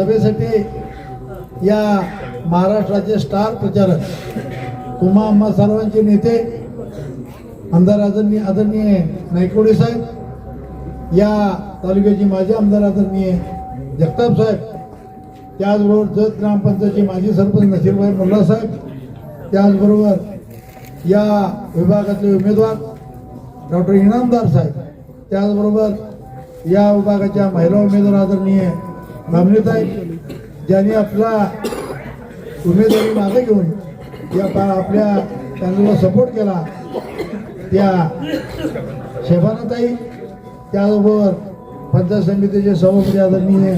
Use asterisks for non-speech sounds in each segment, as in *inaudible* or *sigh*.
सभेसाठी या महाराष्ट्राचे स्टार प्रचारक तुम्हा आम्हा सर्वांचे नेते आमदार आदरणीय आदरणीय नायकोडे साहेब या तालुक्याचे माजी आमदार आदरणीय जगताप साहेब त्याचबरोबर जत ग्रामपंचायतचे माजी सरपंच नशीरभाई मोल्ला साहेब त्याचबरोबर या विभागातले उमेदवार डॉक्टर इनामदार साहेब त्याचबरोबर या विभागाच्या महिला उमेदवार आदरणीय मामलेताई ज्यांनी आपला उमेदवारी मागे घेऊन या आपल्या त्यांना सपोर्ट केला त्या शेफानाताई त्याचबरोबर पंचायत समितीचे सभापती आदरणीय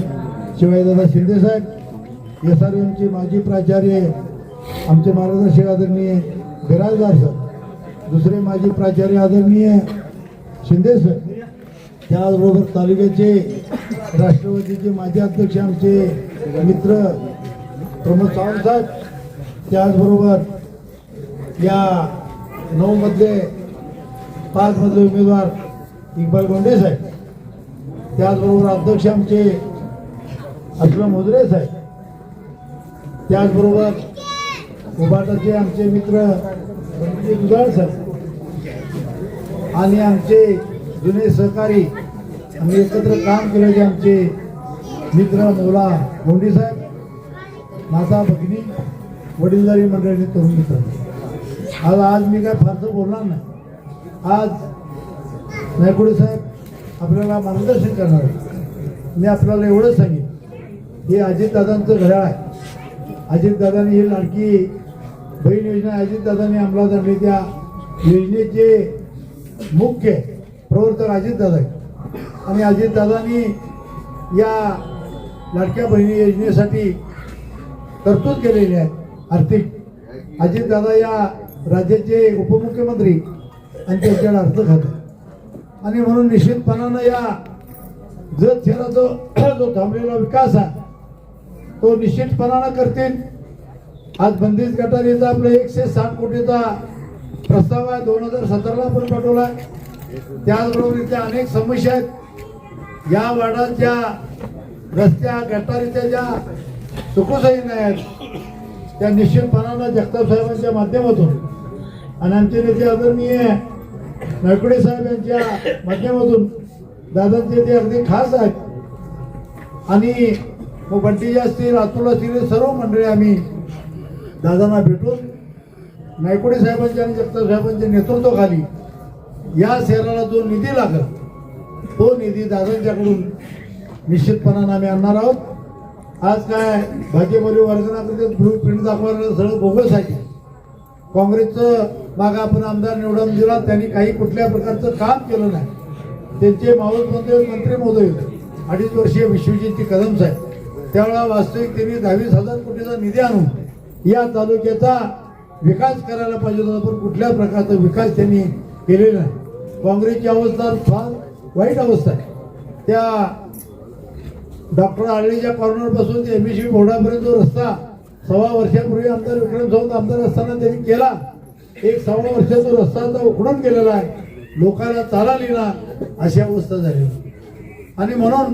शिवाजीदादा शिंदेसाहेब एस आर एमचे माजी प्राचार्य आमचे मार्गदर्शक आदरणीय बिराजदार सर दुसरे माजी प्राचार्य आदरणीय शिंदे सर त्याचबरोबर तालुक्याचे राष्ट्रवादीचे माजी अध्यक्ष आमचे मित्र प्रमोद सावंत साहेब त्याचबरोबर या नऊ पाचमधले पाच उमेदवार इक्बाल गोंडे साहेब त्याचबरोबर अध्यक्ष आमचे असलम मोजरे साहेब त्याचबरोबर उभाटाचे आमचे मित्र दुधाळ साहेब आणि आमचे जुने सहकारी आम्ही एकत्र काम केलेले आमचे मित्र मोला गोंडी साहेब माता भगिनी वडीलधारी मंडळी तरुण मित्र. आज आज मी काय फारसं बोलणार नाही. आज नायकुडे साहेब आपल्याला मार्गदर्शन करणार आहे मी आपल्याला एवढंच सांगेन हे अजितदादांचं घड्याळ आहे. अजितदादांनी ही लाडकी बहीण योजना अजितदादांनी अंमलात आणली. त्या योजनेचे मुख्य प्रवर्तक अजितदादा आहेत. आणि अजितदादांनी या लाडक्या बहिणी योजनेसाठी तरतूद केलेली आहे. आर्थिक. अजितदादा या राज्याचे उपमुख्यमंत्री आणि त्यांच्याकडे अर्थ खात. आणि म्हणून निश्चितपणानं या जत शहराचा जो थांबलेला विकास आहे तो निश्चितपणानं करतील. आज बंदिस्त गटारीचा आपला एकशे साठ कोटीचा प्रस्ताव आहे. दोन हजार सतराला पण पाठवला आहे. त्याचबरोबर इथे अनेक समस्या आहेत. या वाडांच्या रस्त्या गटारीच्या ज्या सुखोसही आहेत त्या निश्चितपणानं जगताप साहेबांच्या माध्यमातून आणि आमचे नेते आदरणीय नायकुडे साहेब यांच्या माध्यमातून दादांचे ते अगदी खास आहेत. आणि मग बंटी असतील अतुल असतील सर्व मंडळी आम्ही दादांना भेटून नायकुडे साहेबांच्या आणि जगताप साहेबांच्या नेतृत्वाखाली या शहराला जो निधी लागत तो निधी दादांच्याकडून निश्चितपणानं आम्ही आणणार आहोत. आज काय भाजपवाली ते ब्लू प्रिंट दाखवणार सगळं बोगस आहे काँग्रेसचं मागं आपण आमदार निवडून दिला त्यांनी काही कुठल्या प्रकारचं काम केलं नाही. त्यांचे मावळ मंत्री मंत्री महोदय होते. अडीच वर्षीय विश्वजितची कदम साहेब. त्यावेळेला वास्तविक त्यांनी दहावीस हजार कोटीचा निधी आणून या तालुक्याचा विकास करायला पाहिजे होता पण कुठल्या प्रकारचा विकास त्यांनी केलेला नाही. काँग्रेसची अवस्था फार वाईट अवस्था आहे. त्या डॉक्टर आळणीच्या कॉर्नरपासून ते एम एस बोर्डापर्यंत जो रस्ता सव्वा वर्षापूर्वी आमदार विक्रम सावंत आमदार असताना त्यांनी केला. एक सव्वा वर्षाचा रस्ता आता उकडून गेलेला आहे. लोकांना चाला लिहिला अशी अवस्था झाली आणि म्हणून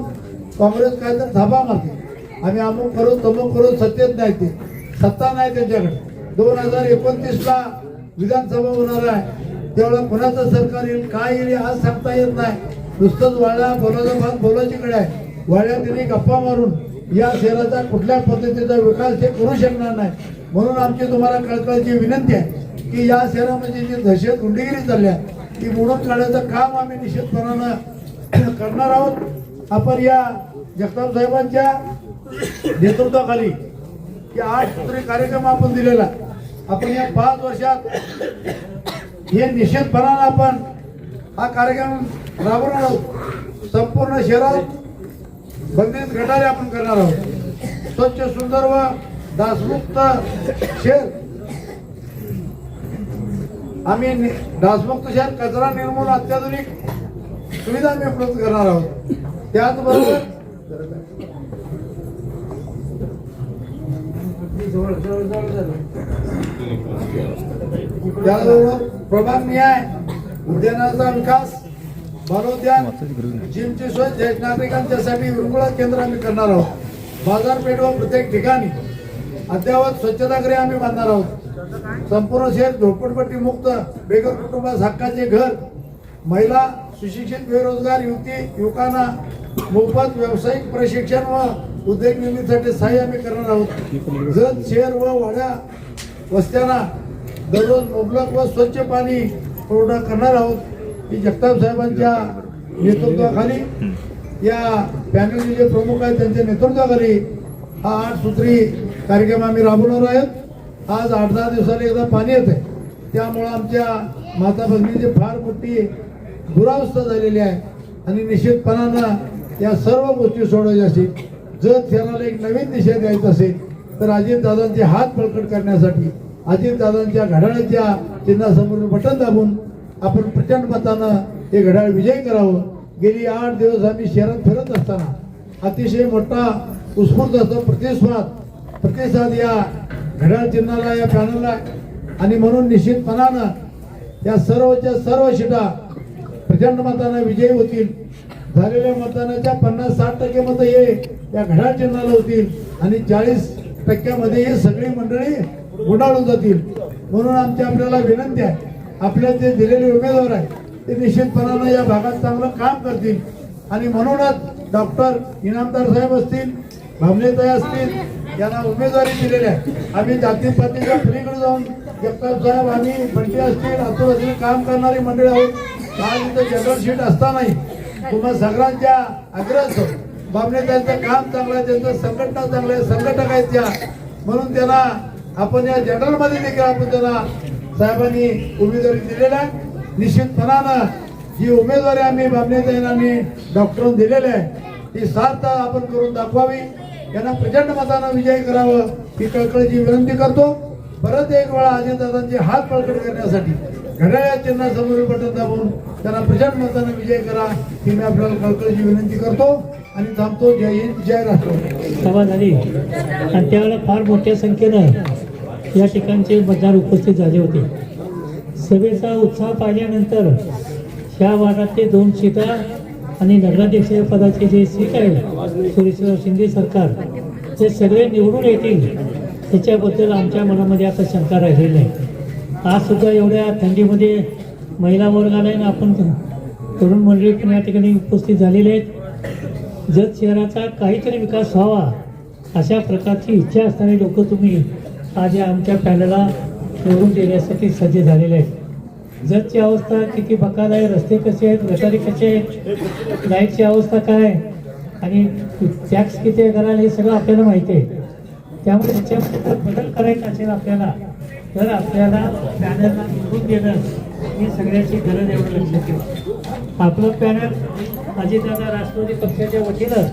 काँग्रेस काय तर थापा मारते. आम्ही अमुक करू तमुक करू सत्तेत नाही ते. सत्ता नाही त्यांच्याकडे. दोन हजार एकोणतीसला विधानसभा होणार आहे. त्यावेळेला कोणाचं सरकार येईल काय येईल आज सांगता येत नाही. नुसतंच वाळल्या बोलायचं भाग बोलायची कडे आहे. वाळ्या तिने गप्पा मारून या शहराचा कुठल्या पद्धतीचा विकास हे करू शकणार नाही. म्हणून आमची तुम्हाला कळकळाची विनंती आहे की या शहरामध्ये जी दहशत गुंडगिरी चालली आहे ती मोडून काढायचं काम आम्ही निश्चितपणानं *clears throat* करणार आहोत. आपण या जगताप साहेबांच्या नेतृत्वाखाली की आठ सूत्री कार्यक्रम आपण दिलेला आपण या पाच वर्षात हे निश्चितपणानं आपण हा कार्यक्रम राबवणार आहोत. संपूर्ण शहरात बंदित गटारे आपण करणार आहोत. स्वच्छ सुंदर व डासमुक्त शहर. आम्ही दासमुक्त डासमुक्त शहर कचरा निर्मूल अत्याधुनिक सुविधा आम्ही उपलब्ध करणार आहोत. त्याचबरोबर झालं त्याचबरोबर प्रभाग न्याय उद्यानाचा विकास बालोद्यान जिमची सोय ज्येष्ठ नागरिकांच्यासाठी विरंगुळा केंद्र आम्ही करणार आहोत. बाजारपेठ व प्रत्येक ठिकाणी अद्यावत स्वच्छतागृह आम्ही बांधणार आहोत. संपूर्ण शहर झोपडपट्टी मुक्त बेघर कुटुंबास हक्काचे घर महिला सुशिक्षित बेरोजगार युवती युवकांना मोफत व्यावसायिक प्रशिक्षण व उद्योग निर्मितीसाठी सहाय्य आम्ही करणार आहोत. जत शहर व वाड्या वस्त्यांना दररोज मुबलक व स्वच्छ पाणी पुरवठा करणार आहोत. की जगताप साहेबांच्या नेतृत्वाखाली या पॅनलचे जे प्रमुख आहेत त्यांच्या नेतृत्वाखाली हा आठ सूत्री कार्यक्रम आम्ही राबवणार आहोत. आज आठ दहा दिवसाला एकदा पाणी येत आहे त्यामुळं आमच्या माता भगिनीची फार मोठी दुरावस्था झालेली आहे. आणि निश्चितपणानं या सर्व गोष्टी सोडवायच्या असतील. जर शहराला एक नवीन दिशा द्यायचा असेल तर अजितदादांचे हात बळकट करण्यासाठी अजितदादांच्या घड्याळाच्या चिन्हासमोर बटन दाबून आपण प्रचंड मतानं हे घड्याळ विजय करावं. गेली आठ दिवस आम्ही शहरात फिरत असताना अतिशय मोठा उत्स्फूर्त असतो. प्रतिस्वाद प्रतिसाद या घड्याळ चिन्हाला या पॅनलला. आणि म्हणून निश्चितपणानं या सर्वच्या सर्व शिटा प्रचंड मतानं विजयी होतील. झालेल्या मतदानाच्या पन्नास साठ टक्के मतं हे या घड्याळ चिन्हाला होतील आणि चाळीस टक्क्यामध्ये हे सगळी मंडळी गुंडाळून जातील. म्हणून आमची आपल्याला विनंती आहे. आपल्या जे दिलेले उमेदवार आहे ते निश्चितपणानं या भागात चांगलं काम करतील. आणि म्हणूनच डॉक्टर इनामदार साहेब असतील भामनेताई असतील यांना उमेदवारी दिलेली आहे. आम्ही जातीपातीच्या पलीकडे जाऊन जगताप साहेब आम्ही बंटी असतील अतुल असतील काम करणारी मंडळी आहोत. आज इथं जनरल शीट असतानाही तुम्हा सगळ्यांच्या आग्रह असतो त्यांचं काम चांगलं आहे त्यांचं संघटना चांगलं आहे संघटक आहेत त्या. म्हणून त्यांना आपण या जनरलमध्ये देखील आपण त्यांना साहेबांनी उमेदवारी दिलेला आहे. निश्चितपणानं जी उमेदवारी आम्ही बाबणे आम्ही डॉक्टरांना दिलेली आहे ती सार्थ आपण करून दाखवावी. यांना प्रचंड मतानं विजय करावं ही कळकळीची विनंती करतो. परत एक वेळा अजितदादांचे हात बळकट करण्यासाठी घड्याळ्या चिन्हासमोर बटन दाबून त्यांना प्रचंड मतानं विजय करा ही मी आपल्याला कळकळीची विनंती करतो. आणि थांबतो. जय हिंद जय राष्ट्र सभा आणि त्यावेळेला फार मोठ्या संख्येनं या ठिकाणचे मतदार उपस्थित झाले होते. सभेचा उत्साह पाहिल्यानंतर ह्या वार्डातले दोन सीटा आणि नगराध्यक्ष पदाचे जे सीट आहे सुरेश्वर शिंदे सरकार ते सगळे निवडून येतील त्याच्याबद्दल आमच्या मनामध्ये आता शंका राहिलेली नाही. आज सुद्धा एवढ्या थंडीमध्ये महिला वर्गाला आपण तरुण मंडळी पण या ठिकाणी उपस्थित झालेले आहेत. जत शहराचा काहीतरी विकास व्हावा अशा प्रकारची इच्छा असणारे लोक तुम्ही आज या आमच्या पॅनलला निवडून देण्यासाठी सज्ज झालेले आहेत. जतची अवस्था किती बकाल आहे रस्ते कसे आहेत गटारी कसे आहेत लाईटची अवस्था काय आहे आणि टॅक्स किती आहे कराल हे सगळं आपल्याला माहिती आहे. त्यामुळे त्याच्यामध्ये जर बदल करायचा असेल आपल्याला तर आपल्याला पॅनलला निवडून देणं ही सगळ्याची गरज एवढं लक्षात ठेवा. आपलं पॅनल अजितदादा राष्ट्रवादी पक्षाच्या वतीनं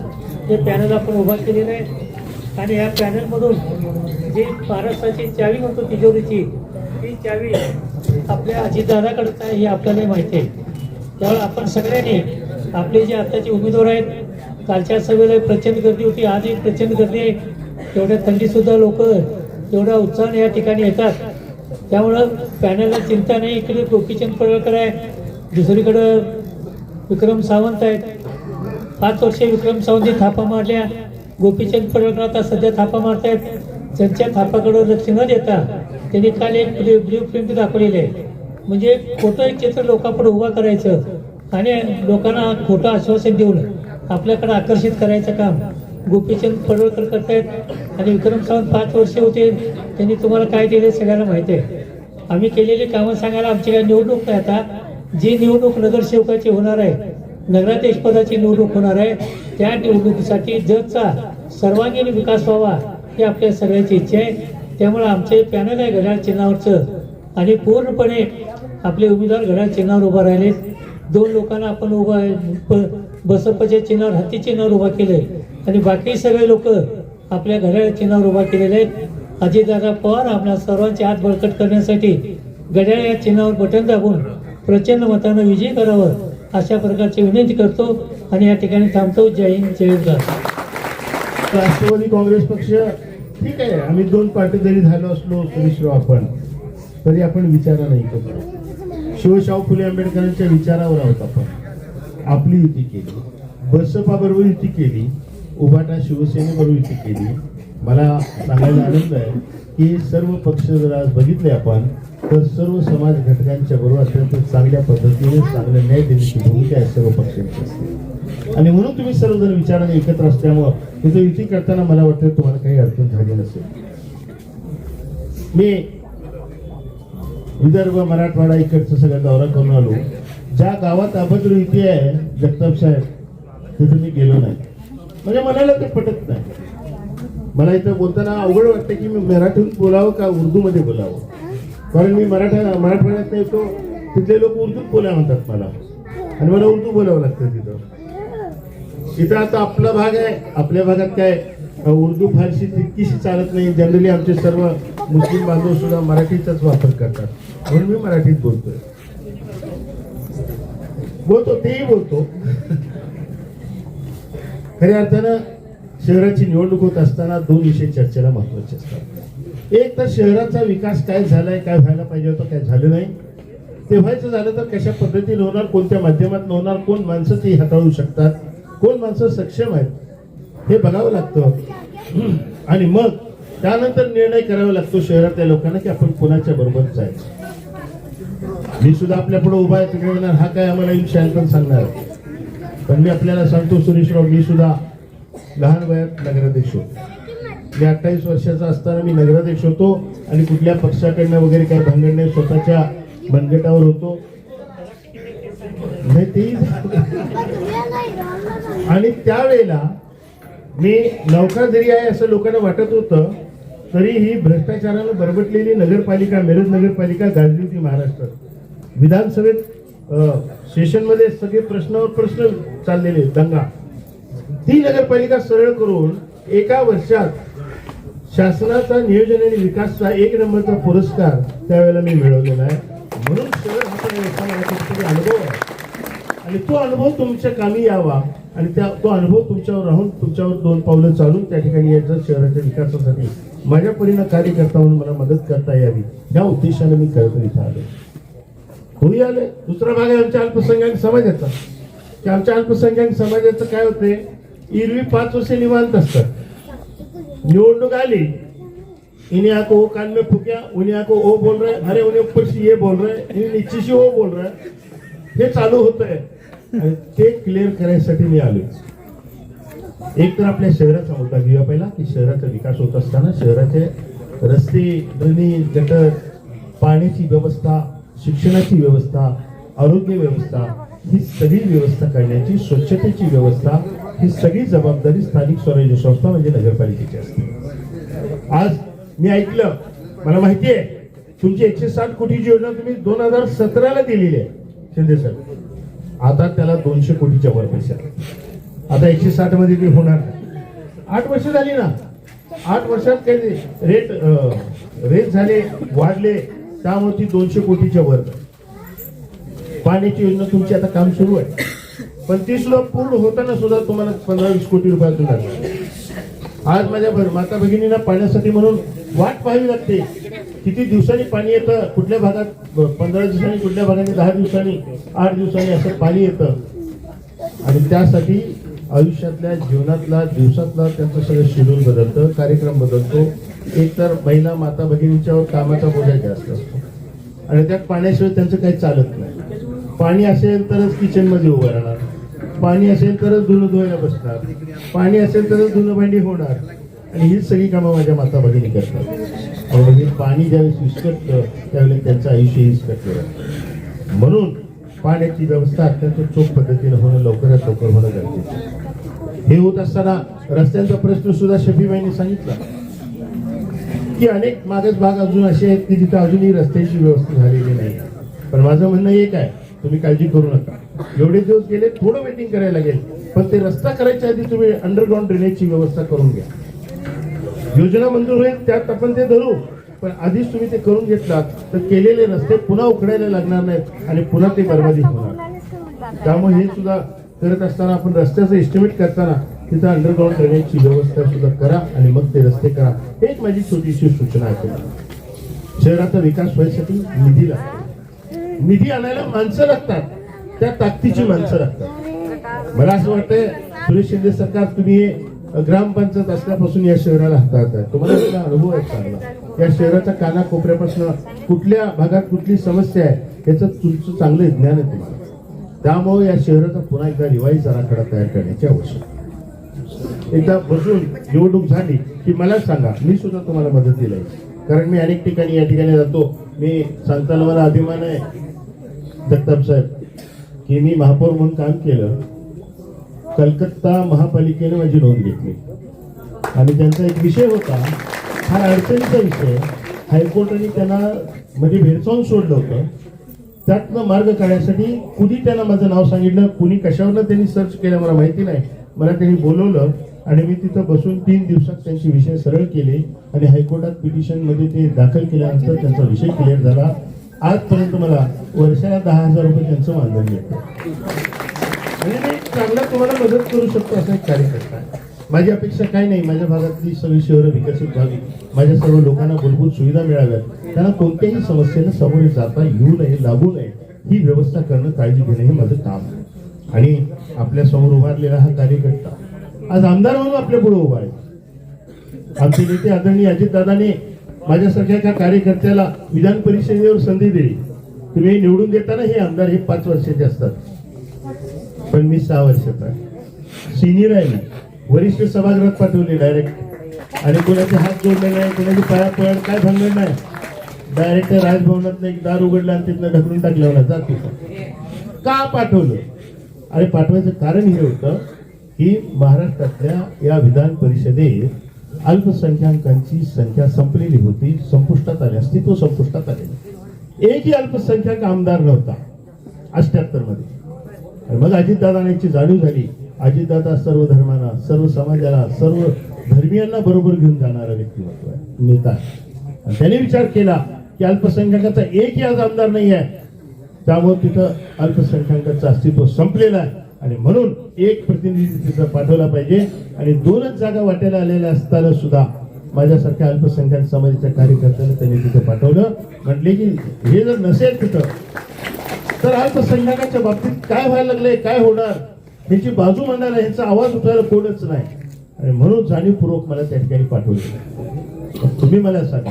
हे पॅनल आपण उभा केलेलं आहे आणि या पॅनलमधून जी महाराष्ट्राची चावी म्हणतो तिजोरीची ती चावी आपल्या अजितदादाकडचं आहे हे आपल्याला माहिती आहे. त्यामुळे आपण सगळ्यांनी आपले जे आत्ताचे उमेदवार आहेत कालच्या सभेला प्रचंड गर्दी होती आजही प्रचंड गर्दी आहे. तेवढ्या थंडीसुद्धा लोक तेवढ्या उत्साहाने या ठिकाणी येतात. त्यामुळं पॅनलला चिंता नाही इकडे गोपीचंद पडळकर आहे दुसरीकडं विक्रम सावंत आहेत. पाच वर्षे विक्रम सावंतने थापा मारल्या. गोपीचंद पडळकर आता सध्या थापा मारतायत. त्यांच्या थापाकडे लक्ष न देता त्यांनी काल एक ब्ल्यू प्रिंट दाखवलेली आहे. म्हणजे खोटं एक चित्र लोकांपुढे उभा करायचं आणि लोकांना खोटं आश्वासन देऊन आपल्याकडे आकर्षित करायचं काम गोपीचंद पडळकर करतायत. आणि विक्रम सावंत पाच वर्षे होते. त्यांनी तुम्हाला काय दिले सगळ्यांना माहिती आहे. आम्ही केलेली कामं सांगायला आमची काय निवडणूक नाही आता. जी निवडणूक नगरसेवकाची होणार आहे नगराध्यक्षपदाची निवडणूक होणार आहे. त्या निवडणुकीसाठी जगचा सर्वांगीण विकास व्हावा ही आपल्या सगळ्याची इच्छा आहे. त्यामुळे आमचे पॅनल आहे घड्याळ चिन्हावरचं. आणि पूर्णपणे आपले उमेदवार घड्याळ चिन्हावर उभा राहिले. दोन लोकांना आपण उभा बसपच्या चिन्हावर हत्ती चिन्हावर उभा केलंय. आणि बाकी सगळे लोक आपल्या घड्याळ चिन्हावर उभा केलेले आहेत. अजितदादा पवार आपल्या सर्वांचे हात बळकट करण्यासाठी घड्याळ या चिन्हावर बटन दाबून प्रचंड मतानं विजय करावं. अशा प्रकारची विनंती करतो आणि या ठिकाणी थांबतो. जय हिंद जय भारत राष्ट्रवादी काँग्रेस पक्ष ठीक आहे आम्ही दोन पार्टी जरी झालो असलो मिश्र आपण तरी आपण विचारा नाही करतो शिवशाहू फुले आंबेडकरांच्या विचारावर आहोत आपण. आपली युती केली. बसपा बरोबर युती केली. उभाटा शिवसेनेबरोबर युती केली. मला सांगायला आनंद आहे की सर्व पक्ष जर आज बघितले आपण तर सर्व समाज घटकांच्या बरोबर अत्यंत चांगल्या पद्धतीने चांगला न्याय देण्याची भूमिका आहे सर्व पक्षांची असते. आणि म्हणून तुम्ही सर्वजण विचाराने एकत्र असल्यामुळं तिथं युती करताना मला वाटतं तुम्हाला काही अडचण झाली नसेल. मी विदर्भ मराठवाडा इकडचा सगळा दौरा करून आलो. ज्या गावात अभद्र युती आहे जगताप साहेब तिथं मी गेलो नाही. म्हणजे मनाला ते पटत नाही. मला इथं बोलताना अवघड वाटतं की मी मराठीतून बोलावं का उर्दूमध्ये बोलावं? कारण मी मराठा मराठवाड्यात येतो तिथले लोक उर्दूत बोला म्हणतात मला. आणि मला उर्दू बोलावं लागतं तिथं. इथं आता आपला भाग आहे. आपल्या भागात काय उर्दू फारशी तितकीशी चालत नाही. जनरली आमचे सर्व मुस्लिम बांधव सुद्धा मराठीचाच वापर करतात. म्हणून मी मराठीत बोलतोय. बोलतो तेही बोलतो. खऱ्या अर्थानं शहराची निवडणूक होत असताना दोन विषय चर्चेला महत्त्वाचे असतात. एक तर शहराचा विकास काय झालाय काय व्हायला पाहिजे होतं काय झालं नाही. ते व्हायचं झालं तर कशा पद्धतीने होणार कोणत्या माध्यमातून होणार कोण माणसं ती हाताळू शकतात कोण माणसं सक्षम आहेत हे बघावं लागतं. *clears throat* आणि मग त्यानंतर निर्णय करावा लागतो शहरातल्या लोकांना की आपण कोणाच्या बरोबर जायचं. मी सुद्धा आपल्या पुढे उभा आहे तिकडे म्हणणार हा काय आम्हाला येईल पण सांगणार. आहे. पण मी आपल्याला सांगतो सुरेशराव मी सुद्धा लहान वयात नगराध्यक्ष होतो. मी अठ्ठावीस वर्षाचा असताना मी नगराध्यक्ष होतो आणि कुठल्या पक्षाकडनं वगैरे काही भांगड नाही स्वतःच्या बनगटावर होतो. म्हणजे तेही आणि त्यावेळेला मी नौका जरी आहे असं लोकांना वाटत होतं तरी ही भ्रष्टाचारानं बरबटलेली नगरपालिका मिरज नगरपालिका गाजली होती महाराष्ट्रात. विधानसभेत सेशनमध्ये सगळे प्रश्नावर प्रश्न चाललेले दंगा. ती नगरपालिका सरळ करून एका वर्षात शासनाचा नियोजन आणि विकासचा एक नंबरचा पुरस्कार त्यावेळेला मी मिळवलेला आहे. म्हणून सरळ हा पण अनुभव आहे. आणि तो अनुभव तुमच्या कामी यावा आणि त्या तो अनुभव तुमच्यावर राहून तुमच्यावर दोन पावलं चालून त्या ठिकाणी यायचं शहराच्या विकासासाठी. माझ्या परीनं कार्य करता म्हणून मला मदत करता यावी. या उद्देशाने मी करत इथं आलो. होई आले. दुसरा भाग आहे आमच्या अल्पसंख्याक समाजाचा की आमच्या अल्पसंख्याक समाजाचं काय होतंय? इरवी पाच वर्ष निवांत असतात. निवडणूक आली. इन्हें आको ओ कान में फुक्या उन्हें आको ओ बोल रहे अरे उन्हें ऊपर से ये बोल रहे इन्हें नीचे से ओ बोल रहे. हे चालू होत आहे ते क्लिअर करायसाठी मी आलो एक तर आपल्या शहराचा मुद्दा घेऊया पहिला की शहराचा विकास होत असताना शहराचे रस्ते ड्रेनेज गटर पाण्याची व्यवस्था शिक्षणाची व्यवस्था आरोग्य व्यवस्था ही सगळी व्यवस्था करण्याची स्वच्छतेची व्यवस्था ही सगळी जबाबदारी स्थानिक स्वराज्य संस्था म्हणजे नगरपालिकेची असते. आज मी ऐकलं मला माहिती आहे तुमची एकशे साठ कोटीची योजना तुम्ही दोन हजार सतराला दिलेली आहे शिंदे सर आता त्याला दोनशे कोटीच्या वर पैसे आता एकशे साठमध्ये ती होणार आठ वर्ष झाली ना? आठ वर्षात काही रेट रेट झाले वाढले त्यामुळे ती दोनशे कोटीच्या वर. पाण्याची योजना तुमची आता काम सुरू आहे. पण ती सुद्धा पूर्ण होताना सुद्धा तुम्हाला पंधरा वीस कोटी रुपयाचं लागणार. आज माझ्या भर- माता भगिनींना पाण्यासाठी म्हणून वाट पाहावी लागते. किती दिवसांनी पाणी येतं कुठल्या भागात पंधरा दिवसांनी कुठल्या भागाने दहा दिवसांनी आठ दिवसांनी असं पाणी येतं. आणि त्यासाठी आयुष्यातल्या जीवनातला दिवसातला त्यांचं सगळं शेड्यूल बदलतं कार्यक्रम बदलतो. एक तर महिला माता भगिनींच्यावर कामाचा बोजा जास्त असतो. आणि त्यात पाण्याशिवाय त्यांचं काही चालत नाही. पाणी असेल तरच किचनमध्ये उभं राहणार. पाणी असेल तरच धुणं धुवायला बसणार. पाणी असेल तरच धुणं भांडी होणार. आणि हीच सगळी कामं माझ्या माता भगिनी करतात. म्हणजे पाणी ज्यावेळेस विस्कटतं त्यावेळेस त्यांचं आयुष्य विस्कटलं म्हणून पाण्याची व्यवस्था अत्यंत चोख पद्धतीने होणं लवकरात लवकर होणं गरजेचं हे होत असताना रस्त्यांचा प्रश्न सुद्धा शफीबाईंनी सांगितला. की अनेक मागास भाग अजून असे आहेत की जिथे अजूनही रस्त्याची व्यवस्था झालेली नाही. पण माझं म्हणणं एक आहे तुम्ही काळजी करू नका. एवढे दिवस गेले थोडं वेटिंग करायला लागेल. पण ते रस्ता करायच्या आधी तुम्ही अंडरग्राऊंड ड्रेनेजची व्यवस्था करून घ्या. योजना मंजूर होईल त्यात आपण ते धरू. पण आधीच तुम्ही ते करून घेतलात तर केलेले रस्ते पुन्हा उखडायला लागणार नाहीत आणि पुन्हा ते बर्बादी होणार. त्यामुळे हे सुद्धा करत असताना आपण रस्त्याचं एस्टिमेट करताना तिथं अंडरग्राऊंड ड्रेनेजची व्यवस्था सुद्धा करा आणि मग ते रस्ते करा. एक माझी छोटीशी सूचना आहे शहराचा विकास व्हायसाठी निधी लागतो. निधी आणायला माणसं लागतात. त्या ताकदीची माणसं लागतात. मला असं वाटतंय सुरेश शिंदे सरकार तुम्ही ग्रामपंचायत असल्यापासून या शहराला हाताळत आहे. तुम्हाला त्याचा अनुभव आहे चांगला या शहराच्या कानाकोपऱ्यापासून कुठल्या भागात कुठली समस्या आहे याचं तुमचं चांगलं ज्ञान आहे तुम्हाला. त्यामुळे या शहराचा पुन्हा एकदा रिवाईज आराखडा तयार करण्याची आवश्यकता एकदा बसून निवडणूक झाली की मला सांगा मी सुद्धा तुम्हाला मदत दिली कारण मी अनेक ठिकाणी या ठिकाणी जातो. मी सांगताना मला अभिमान आहे जगताप साहेब की मी महापौर म्हणून काम केलं. कलकत्ता महापालिकेने माझी नोंद घेतली. आणि त्यांचा एक विषय होता फार अडचणीचा विषय. हायकोर्टाने त्यांना म्हणजे भेडसावून सोडलं होतं. त्यातनं मार्ग काढण्यासाठी कुणी त्यांना माझं नाव सांगितलं कुणी कशावरनं त्यांनी सर्च केलं मला माहिती नाही. मला त्यांनी बोलवलं आणि मी तिथं बसून तीन दिवसात त्यांचे विषय सरळ केले आणि हायकोर्टात पिटिशनमध्ये ते दाखल केल्यानंतर त्यांचा विषय क्लिअर झाला. आजपर्यंत मला वर्षाला दहा हजार रुपये त्यांचं मानधन मिळतं. चांगला तुम्हाला मदत करू शकतो असा एक कार्यकर्ता आहे. माझी अपेक्षा काही नाही. माझ्या भागातली सगळी शहरं विकसित व्हावी माझ्या सर्व लोकांना मूलभूत सुविधा मिळाव्यात. त्यांना कोणत्याही समस्येला सामोरे जाता येऊ नये लागू नये ही व्यवस्था करणं काळजी घेणं हे माझं काम आहे. आणि आपल्यासमोर उभारलेला हा कार्यकर्ता आज आमदार म्हणून आपल्या पुढे उभा आहे. आमचे नेते आदरणीय अजितदादाने माझ्यासारख्या एका कार्यकर्त्याला विधान परिषदेवर संधी दिली. तुम्ही निवडून देताना हे आमदार हे पाच वर्षाचे असतात. पण मी सहा वर्षाचा सिनियर आहे ना. वरिष्ठ सभागृहात पाठवले डायरेक्ट आणि कोणाचे हात जोडले नाही कोणाची पाया पड काय भांडण नाही. डायरेक्ट राजभवनात एक दार उघडलं आणि तिथनं ढकलून टाकलं मला जात तिथं. का पाठवलं? आणि पाठवायचं कारण हे होतं की महाराष्ट्रातल्या या विधान परिषदेत अल्पसंख्याकांची संख्या संपलेली होती. संपुष्टात आली. अस्तित्व संपुष्टात आले एकही अल्पसंख्याक आमदार नव्हता. अष्ट्याहत्तरमध्ये आणि मग अजितदादांना याची जाणीव झाली. अजितदादा सर्व धर्मांना सर्व समाजाला सर्व धर्मियांना बरोबर घेऊन जाणारा व्यक्तिमत्व आहे नेता आणि त्याने विचार केला की अल्पसंख्याकाचा एकही आज आमदार नाही आहे. त्यामुळे तिथं अल्पसंख्याकाचं अस्तित्व संपलेलं आहे. आणि म्हणून एक प्रतिनिधी तिथं पाठवला पाहिजे. आणि दोनच जागा वाटायला आलेल्या असताना सुद्धा माझ्यासारख्या अल्पसंख्याक समाजाच्या कार्यकर्त्यांना त्यांनी तिथं पाठवलं. म्हटले की हे जर नसेल तिथं तर अल्पसंख्याकाच्या बाबतीत काय व्हायला लागलंय काय होणार? ह्याची बाजू मांडायला ह्याचा आवाज उठायला कोणच नाही. आणि म्हणून जाणीवपूर्वक मला त्या ठिकाणी पाठवले. तुम्ही मला सांगा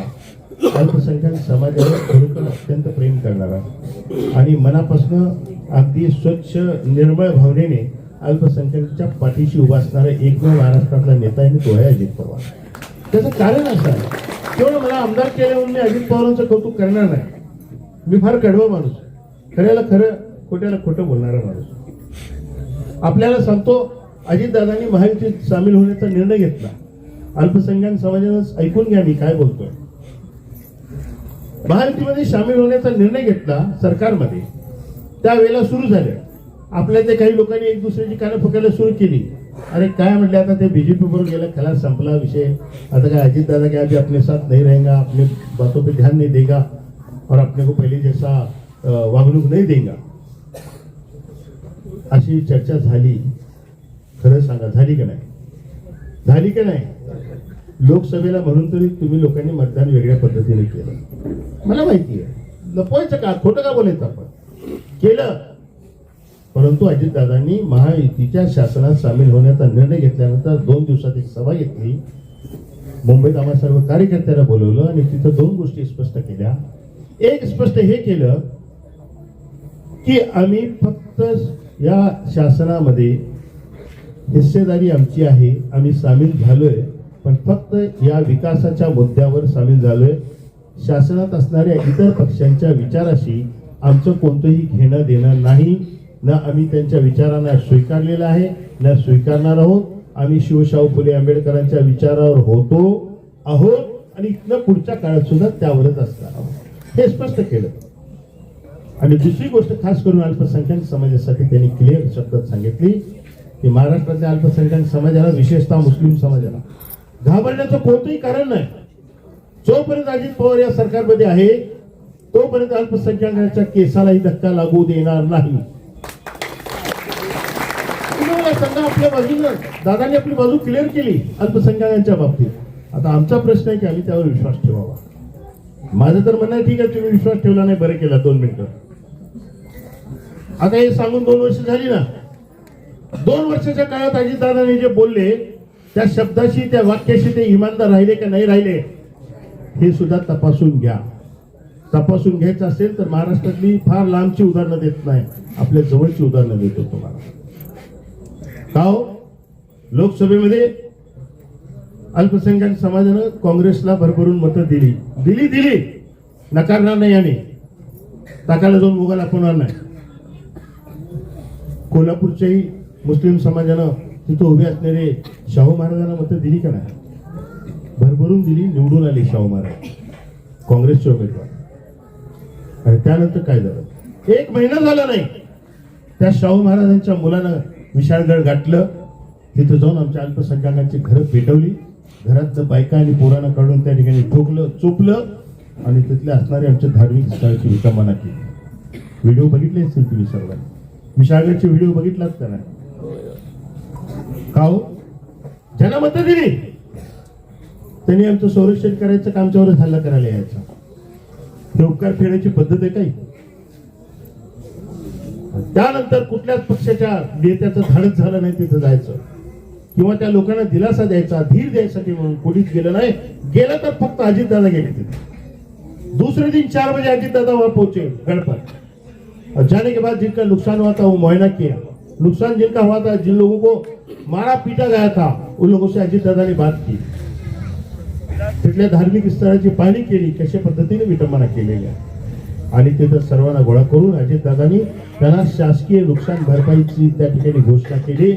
अल्पसंख्याक समाजावर खरोखर अत्यंत प्रेम करणारा आणि मनापासून अगदी स्वच्छ निर्मळ भावनेने अल्पसंख्याकाच्या पाठीशी उभा असणारा एकमेव महाराष्ट्रातला नेता आहे आणि तो आहे अजित पवार. त्याचं कारण असं आहे केवळ मला आमदार केल्यावर मी अजित पवारांचं कौतुक करणार नाही. मी फार कडवा माणूस खऱ्याला खरं खोट्याला खोटं बोलणारा माणूस. आपल्याला सांगतो अजितदादांनी महायुतीत सामील होण्याचा निर्णय घेतला. अल्पसंख्याक समाजानं ऐकून घ्या मी काय बोलतोय. महायुतीमध्ये सामील होण्याचा निर्णय घेतला सरकारमध्ये. त्यावेळेला सुरू झालं. आपल्या ते काही लोकांनी एक दुसऱ्याची कानं फुकायला सुरू केली. अरे काय म्हटलं आता ते बीजेपी बरोबर गेला खलास संपला विषय. आता काय अजित दादा काय अभी अपने साथ नहीं रहेगा अपने बातों पे ध्यान नहीं देगा और अपने को पहले जैसा वागणूक नाही देगा अशी चर्चा झाली. खरं सांगा झाली का नाही? झाली का नाही? लोकसभेला म्हणून तरी तुम्ही लोकांनी मतदान वेगळ्या पद्धतीने केलं. मला माहिती आहे. लपवायचं का? खोटं का बोलायचं आपण? केलं. परंतु अजितदादांनी महायुतीच्या शासनात सामील होण्याचा निर्णय घेतल्यानंतर दोन दिवसात एक सभा घेतली. मुंबईत आम्हा सर्व कार्यकर्त्यांना बोलवलं आणि तिथं दोन गोष्टी स्पष्ट केल्या. एक स्पष्ट हे केलं की आम्ही फक्त या शासनामध्ये हिस्सेदारी आमची आहे आम्ही सामील झालोय पण फक्त या विकासाच्या मुद्द्यावर सामील झालोय. शासनात असणाऱ्या इतर पक्षांच्या विचाराशी आमचं कोणतंही घेणं देणं नाही. न आम्ही त्यांच्या विचारांना स्वीकारलेलं आहे न स्वीकारणार आहोत. आम्ही शिवशाहू फुले आंबेडकरांच्या विचारावर होतो आहोत आणि इथनं पुढच्या काळात सुद्धा त्यावरच असणार आहोत. हे स्पष्ट केलं. आणि दुसरी गोष्ट खास करून अल्पसंख्याक समाजासाठी त्यांनी क्लिअर शब्दात सांगितली की महाराष्ट्रातल्या अल्पसंख्याक समाजाला विशेषतः मुस्लिम समाजाला घाबरण्याचं कोणतंही कारण नाही. जोपर्यंत अजित पवार या सरकारमध्ये आहे तोपर्यंत अल्पसंख्याकांच्या केसालाही धक्का लागू देणार नाही. आपल्या बाजूनं दादानी आपली बाजू क्लिअर केली अल्पसंख्याकांच्या बाबतीत. आता आमचा प्रश्न आहे की आम्ही त्यावर विश्वास ठेवावा. माझं तर म्हणणं आहे, ठीक आहे तुम्ही विश्वास ठेवला नाही बरं केला दोन मिनिटं. आता हे सांगून दोन वर्ष झाली ना. दोन वर्षाच्या काळात अजितदादांनी जे बोलले त्या शब्दाशी त्या वाक्याशी ते इमानदार राहिले का नाही राहिले हे सुद्धा तपासून घ्या. तपासून घ्यायचं असेल तर महाराष्ट्रातली फार लांबची उदाहरणं देत नाही. आपल्या जवळची उदाहरणं देतो तुम्हाला. का हो? लोकसभेमध्ये अल्पसंख्याक समाजानं काँग्रेसला भरभरून मतं दिली. दिली दिली. नकारणार नाही आम्ही. टाकायला जाऊन मुगा दाखवणार नाही. कोल्हापूरच्याही मुस्लिम समाजानं तिथं उभे असणारे शाहू महाराजांना मतं दिली का नाही? भरभरून दिली निवडून आले शाहू महाराज. काँग्रेसचे उमेदवार. आणि त्यानंतर काय झालं? एक महिना झाला नाही. त्या शाहू महाराजांच्या मुलानं विशाळगड गाठलं. तिथं जाऊन आमच्या अल्पसंख्याकांची घरं पेटवली. घरात बायका आणि पोरांना काढून त्या ठिकाणी ठोकलं चोपलं आणि तिथले असणारे आमच्या धार्मिक स्थळाची विटंबना केली. व्हिडिओ बघितले असतील तुम्ही सर्वांनी? विशाळगडचे व्हिडिओ बघितलात का नाही? का हो? ज्यांना दिली त्यांनी आमचं संरक्षण करायचं का आमच्यावरच हल्ला करायला यायचा? हे उपकार फेडायची पद्धत आहे काही? त्यानंतर कुठल्याच पक्षाच्या नेत्याचं धाडच झालं नाही तिथं जायचं. किंवा त्या लोकांना दिलासा द्यायचा धीर द्यायसाठी म्हणून कोणीच गेलं नाही. गेलं तर फक्त अजितदादा गेले तिथे. दुसरे दिन चार वाजे अजितदादा पोहोचेल पहुंचे और जाने के बाद जिनका नुकसान हुआ था वो मुआयना किया। नुकसान जिनका हुआ था जिन लोगों को मारा पीटा गया था उन लोगों से अजितदादा ने बात की। तिथल्या धार्मिक स्थळाची पाहणी केली कशा पद्धतीने विटंबना केलेली आहे? आणि तिथं सर्वांना गोळा करून अजितदादांनी त्यांना शासकीय नुकसान भरपाईची त्या ठिकाणी घोषणा केली.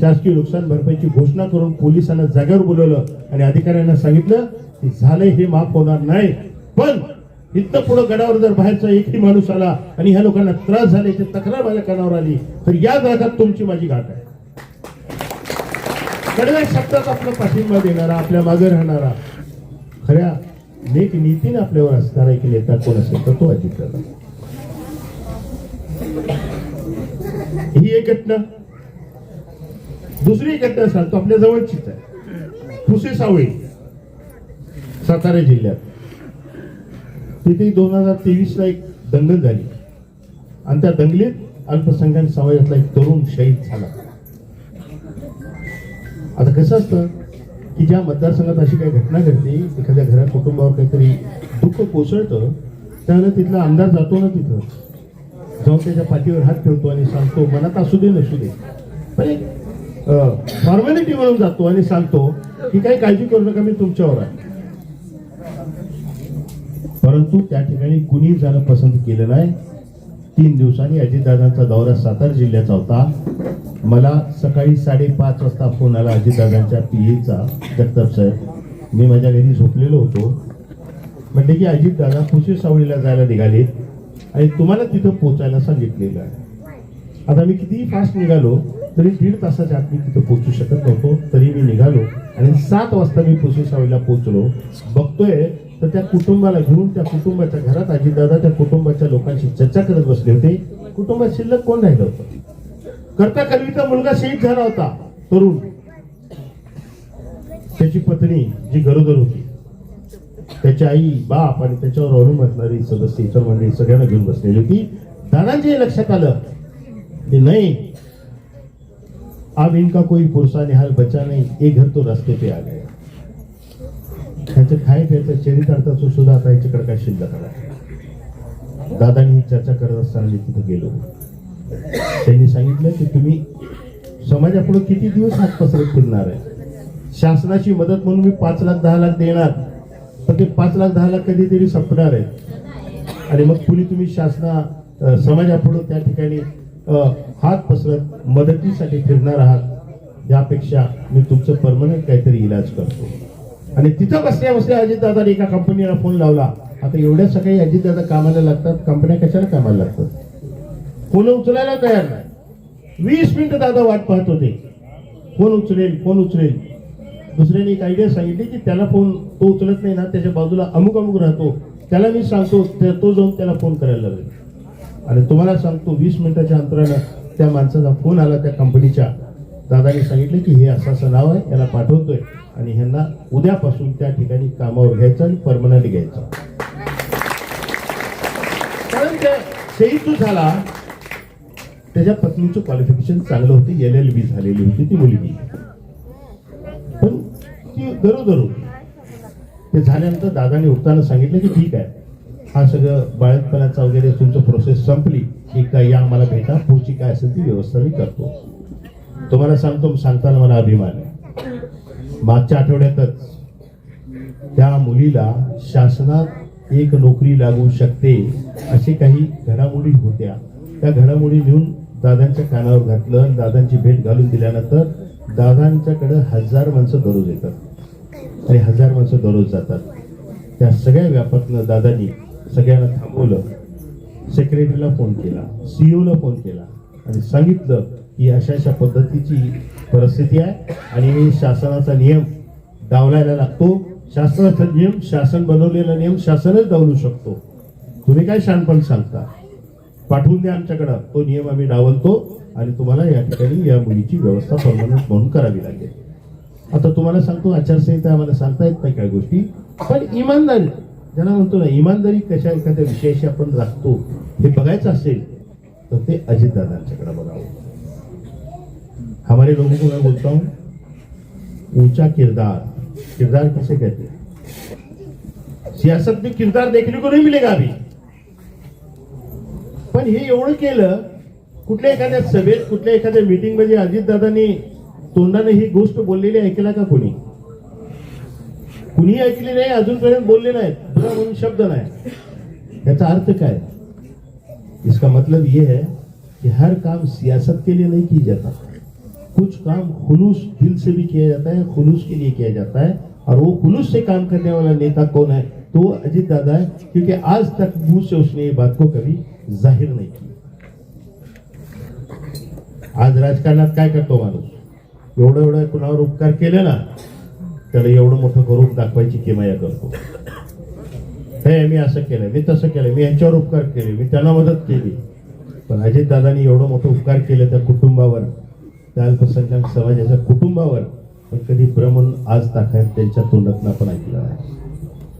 शासकीय नुकसान भरपाईची घोषणा करून पोलिसांना जागेवर बोलवलं आणि अधिकाऱ्यांना सांगितलं की झालं हे माफ होणार नाही. पण इथं पुढे गडावर जर बाहेरचा एकही माणूस आला आणि ह्या लोकांना त्रास झाले ते तक्रार माझ्या कानावर आली तर या जागात तुमची माझी गाठ आहे. कडव्या शब्दात आपला पाठिंबा देणारा आपल्या मागे राहणारा खऱ्या नेक नीतीने आपल्यावर असणारा एक नेता कोण असेल तर तो अजित दादा. ही एक घटना. दुसरी घटना घटना सांगतो आपल्या जवळचीच आहे. फुसे सावळी सातारा जिल्ह्यात. तिथे दोन हजार तेवीसला एक दंगल झाली. आणि त्या दंगलीत अल्पसंख्याक समाजातला एक तरुण शहीद झाला. आता कसं असतं की ज्या मतदारसंघात अशी काही घटना घडते एखाद्या घरात कुटुंबावर काहीतरी दुःख कोसळतं त्यावेळेला तिथला आमदार जातो ना तिथं. जाऊन त्याच्या पाठीवर हात ठेवतो आणि सांगतो मनात असू दे नसू दे. पण एक फॉर्मॅलिटी म्हणून जातो आणि सांगतो की काही काळजी करू नका मी तुमच्यावर आहे. परंतु त्या ठिकाणी कुणी जाणं पसंत केलं नाही. तीन दिवसांनी अजितदादांचा दौरा सातारा जिल्ह्याचा होता. मला सकाळी साडेपाच वाजता फोन आला अजितदादांच्या पीएचा जगताप साहेब मी माझ्या घरी झोपलेलो होतो. म्हणले की अजितदादा खुशी सावळीला जायला निघाले आणि तुम्हाला तिथं पोचायला सांगितलेलं आहे. आता मी कितीही फास्ट निघालो तरी दीड तासाच्या आत मी तिथं पोचू शकत नव्हतो. तरी मी निघालो आणि सात वाजता मी पुसे सावळीला पोचलो बघतोय तर त्या कुटुंबाला घेऊन त्या कुटुंबाच्या घरात अजितदादा त्या कुटुंबाच्या लोकांशी चर्चा करत बसले होते. कुटुंबात शिल्लक कोण राहिलं होतं? करता करवीचा मुलगा शहीद झाला होता तरुण. त्याची पत्नी जी गरोदर होती. त्याची आई बाप आणि त्याच्यावर अवलंबून असणारी सदस्य इतर मंडळी सगळ्यांना घेऊन बसलेली होती. दादांच्या हे लक्षात आलं की नाही अब इनका कोई पुरुषा निहाल बचा नहीं ये घर तो रस्ते पे आ गया. त्यांचं काय त्याचं चरितार्थाचं सुद्धा आता याच्याकडे काय शिल्लक आला दादांनी ही चर्चा करत असताना मी तिथे गेलो. त्यांनी सांगितलं की तुम्ही समाजापुढे किती दिवस हात पसरत फिरणार आहे? शासनाची मदत म्हणून मी पाच लाख दहा लाख देणार. पण ते पाच लाख दहा लाख कधीतरी संपणार आहेत आणि मग पुढे तुम्ही शासना समाजापुढं त्या ठिकाणी हात पसरत मदतीसाठी फिरणार आहात यापेक्षा मी तुमचं परमनंट काहीतरी इलाज करतो. आणि तिथं बसल्या बसल्या अजितदादाने एका कंपनीला फोन लावला. आता एवढ्या सकाळी अजितदादा कामाला लागतात कंपन्या कशाला कामाला लागतात? फोन उचलायला तयार नाही. वीस मिनिटं दादा वाट पाहत होते. फोन उचलेल फोन उचलेल. दुसऱ्याने एक आयडिया सांगितली की त्याला फोन तो उचलत नाही ना त्याच्या बाजूला अमुक अमुक राहतो. त्याला मी सांगतो तो जाऊन त्याला फोन करायला लागेल. आणि तुम्हाला सांगतो वीस मिनिटाच्या अंतरानं त्या माणसाचा फोन आला त्या कंपनीच्या दादाने सांगितलं की हे असा सणाव आहे याला पाठवतोय. आणि ह्यांना उद्यापासून त्या ठिकाणी कामावर घ्यायचं आणि परमनंट घ्यायचं. त्या सेतू झाला त्याच्या पत्नीचं क्वालिफिकेशन चांगलं होतं एल एल बी झालेली होती ती मुलगी. पण ती गरोदर होती ते झाल्यानंतर दादाने उठताना सांगितलं की ठीक आहे हा सगळं बाळकपणाचा वगैरे तुमचं प्रोसेस संपली की काय या आम्हाला भेटा पुढची काय असेल ती व्यवस्था मी करतो. तुम्हाला सांगतो सांगताना मला अभिमान आहे. मागच्या आठवड्यातच त्या मुलीला शासनात एक नोकरी लागू शकते असे काही घडामोडी होत्या. त्या घडामोडी घेऊन दादांच्या कानावर घातलं आणि दादांची भेट घालून दिल्यानंतर दादांच्याकडं हजार माणसं दररोज येतात आणि हजार माणसं दररोज जातात. त्या सगळ्या व्यापातनं दादांनी सगळ्यांना थांबवलं. सेक्रेटरीला फोन केला सीईओला फोन केला आणि सांगितलं ही अशा अशा पद्धतीची परिस्थिती आहे. आणि मी शासनाचा नियम डावलायला लागतो. शासनाचा नियम शासन बनवलेला नियम शासनच डावलू शकतो. तुम्ही काय शानपण सांगता? पाठवून द्या आमच्याकडं. तो नियम आम्ही डावलतो आणि तुम्हाला या ठिकाणी या मुलीची व्यवस्था परमनंट म्हणून करावी लागेल. आता तुम्हाला सांगतो आचारसंहिता आम्हाला सांगता येत नाही काय गोष्टी. पण इमानदारी ज्याला म्हणतो ना इमानदारी कशा एखाद्या विषयाशी आपण राखतो हे बघायचं असेल तर ते अजितदादांच्याकडे बघावं. हमारे लोगों को मैं बोलता हूँ ऊंचा किरदार किरदार किसे कहते हैं? सियासत में किरदार देखने को नहीं मिलेगा अभी। पण हे एवढं केलं कुठल्या एखाद्या सभेत कुठल्या एखाद्या मीटिंगमध्ये अजितदादांनी तोंडाने ही गोष्ट बोललेली ऐकला का कोणी? कुणी ऐकली नाही अजूनपर्यंत बोलले नाहीत. तुला म्हणून शब्द नाही. याचा अर्थ काय? इसका मतलब ये है कि हर काम सियासत के लिए नहीं की जाता। कुछ काम खुलूस दिल से भी किया जाता है खुलूस के लिए किया जाता है। और वो खुलूस से काम करने वाला नेता कौन है? तो अजीत दादा है क्योंकि आज तक मुंह से उसने ये बात को कभी जाहिर नहीं की। आज राजकारणात काय करतो माणूस? एवढं एवढं कुणावर उपकार केले ना त्याला एवढं मोठं करून दाखवायची किमया करतो. हे मी असं केलं मी तसं केलं मी यांच्यावर उपकार केले मी त्यांना मदत केली. पण अजित दादानी एवढं मोठं उपकार केले त्या कुटुंबावर त्या अल्पसंख्याक समाजाच्या कुटुंबावर पण कधी भ्रमण आज ताकात त्यांच्या तोंडातून आपण ऐकलं आहे